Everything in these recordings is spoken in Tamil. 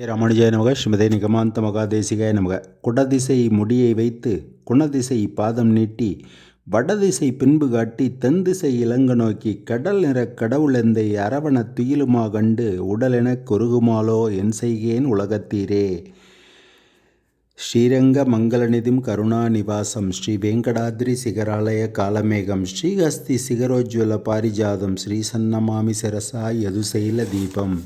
ஏ ராமானுஜாய நமக ஸ்ரீமதே நிகமாந்த மகாதேசிகாய நமக. குடதிசை முடியை வைத்து குணதிசை பாதம் நீட்டி வடதிசை பின்பு காட்டி தென்திசை இலங்க நோக்கி கடல் நிற கடவுளெந்தை அரவண துயிலுமா கண்டு உடலெனக் குறுகுமாலோ என் செய்கேன் உலகத்தீரே. ஸ்ரீரங்க மங்களநிதிம் கருணாநிவாசம் ஸ்ரீ வெங்கடாத்ரி சிகராலய காலமேகம் ஸ்ரீஹஸ்தி சிகரோஜ்வல பாரிஜாதம் ஸ்ரீ சன்னமாமி சரசா யதுசைல தீபம்.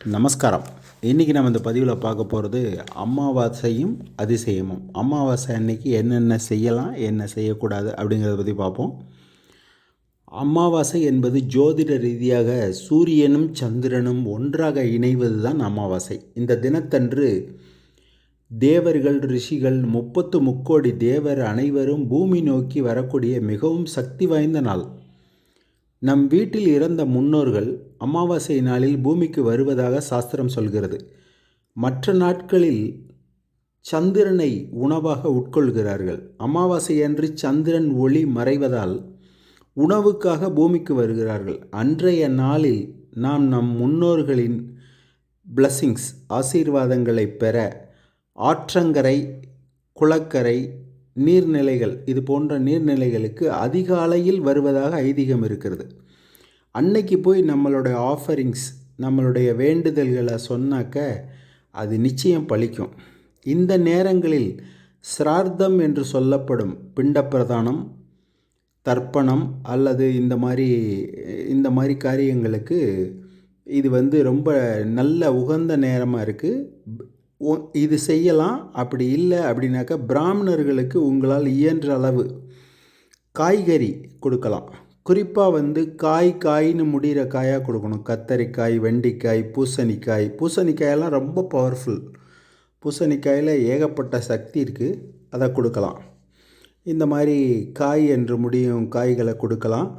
நமஸ்காரம். இன்றைக்கி நம்ம இந்த பதிவில் பார்க்க போகிறது அமாவாசையும் அதிசயமும். அமாவாசை அன்னைக்கு என்னென்ன செய்யலாம் என்ன செய்யக்கூடாது அப்படிங்கிறத பற்றி பார்ப்போம். அமாவாசை என்பது ஜோதிட ரீதியாக சூரியனும் சந்திரனும் ஒன்றாக இணைவது தான் அமாவாசை. இந்த தினத்தன்று தேவர்கள் ரிஷிகள் முப்பத்து முக்கோடி தேவர் அனைவரும் பூமி நோக்கி வரக்கூடிய மிகவும் சக்தி வாய்ந்த நாள். நம் வீட்டில் இறந்த முன்னோர்கள் அமாவாசை நாளில் பூமிக்கு வருவதாக சாஸ்திரம் சொல்கிறது. மற்ற நாட்களில் சந்திரனை உணவாக உட்கொள்கிறார்கள். அமாவாசை அன்று சந்திரன் ஒளி மறைவதால் உணவுக்காக பூமிக்கு வருகிறார்கள். அன்றைய நாளில் நாம் நம் முன்னோர்களின் பிளஸ்ஸிங்ஸ் ஆசீர்வாதங்களை பெற ஆற்றங்கரை குளக்கரை நீர்நிலைகள் இது போன்ற நீர்நிலைகளுக்கு அதிகாலையில் வருவதாக ஐதீகம் இருக்கிறது. அன்னைக்கு போய் நம்மளுடைய ஆஃபரிங்ஸ் நம்மளுடைய வேண்டுதல்களை சொன்னாக்க அது நிச்சயம் பழிக்கும். இந்த நேரங்களில் சிரார்த்தம் என்று சொல்லப்படும் பிண்ட பிரதானம் தர்ப்பணம் அல்லது இந்த மாதிரி இந்த மாதிரி காரியங்களுக்கு இது வந்து ரொம்ப நல்ல உகந்த நேரமாக இருக்குது இது செய்யலாம் அப்படி இல்லை அப்படின்னாக்கா பிராமணர்களுக்கு உங்களால் இயன்ற அளவு காய்கறி கொடுக்கலாம். குறிப்பாக வந்து காய் காய்னு முடிகிற காயாக கொடுக்கணும். கத்தரிக்காய் வெண்டிக்காய் பூசணிக்காய். பூசணிக்காயெல்லாம் ரொம்ப பவர்ஃபுல் பூசணிக்காயில் ஏகப்பட்ட சக்தி இருக்குது அதை கொடுக்கலாம். இந்த மாதிரி காய் என்று முடியும் காய்களை கொடுக்கலாம்.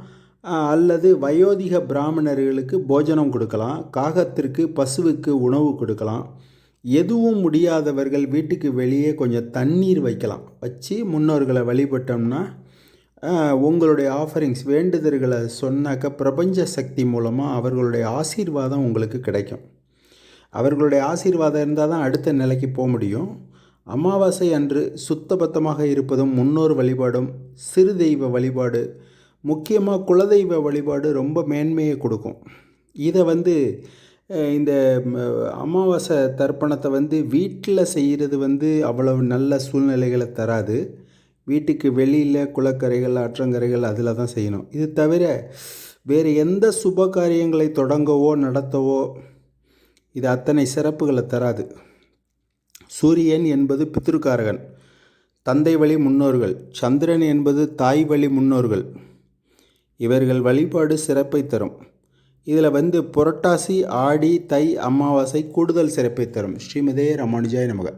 அல்லது வயோதிக பிராமணர்களுக்கு போஜனம் கொடுக்கலாம். காகத்திற்கு பசுவுக்கு உணவு கொடுக்கலாம். எதுவும் முடியாதவர்கள் வீட்டுக்கு வெளியே கொஞ்சம் தண்ணீர் வைக்கலாம். வச்சு முன்னோர்களை வழிபட்டோம்னா உங்களுடைய ஆஃபரிங்ஸ் வேண்டுதல்களை சொன்னாக்க பிரபஞ்ச சக்தி மூலமாக அவர்களுடைய ஆசீர்வாதம் உங்களுக்கு கிடைக்கும். அவர்களுடைய ஆசீர்வாதம் இருந்தால் தான் அடுத்த நிலைக்கு போக முடியும். அமாவாசை அன்று சுத்தபத்தமாக இருப்பதும் முன்னோர் வழிபாடும் சிறு தெய்வ வழிபாடு முக்கியமாக குலதெய்வ வழிபாடு ரொம்ப மேன்மையை கொடுக்கும். இதை வந்து இந்த அமாவாசை தர்ப்பணத்தை வந்து வீட்டில் செய்கிறது வந்து அவ்வளவு நல்ல சூழ்நிலைகளை தராது. வீட்டுக்கு வெளியில் குளக்கரைகள் ஆற்றங்கரைகள் அதில் தான் செய்யணும். இது தவிர வேறு எந்த சுப காரியங்களை தொடங்கவோ நடத்தவோ இது அத்தனை சிறப்புகளை தராது. சூரியன் என்பது பித்திருக்காரகன் தந்தை வழி முன்னோர்கள் சந்திரன் என்பது தாய் வழி முன்னோர்கள். இவர்கள் வழிபாடு சிறப்பை தரும். இதில் வந்து புரட்டாசி ஆடி தை அமாவாசை கூடுதல் சிறப்பை தரும். ஸ்ரீமதே ராமானுஜாய் நமக.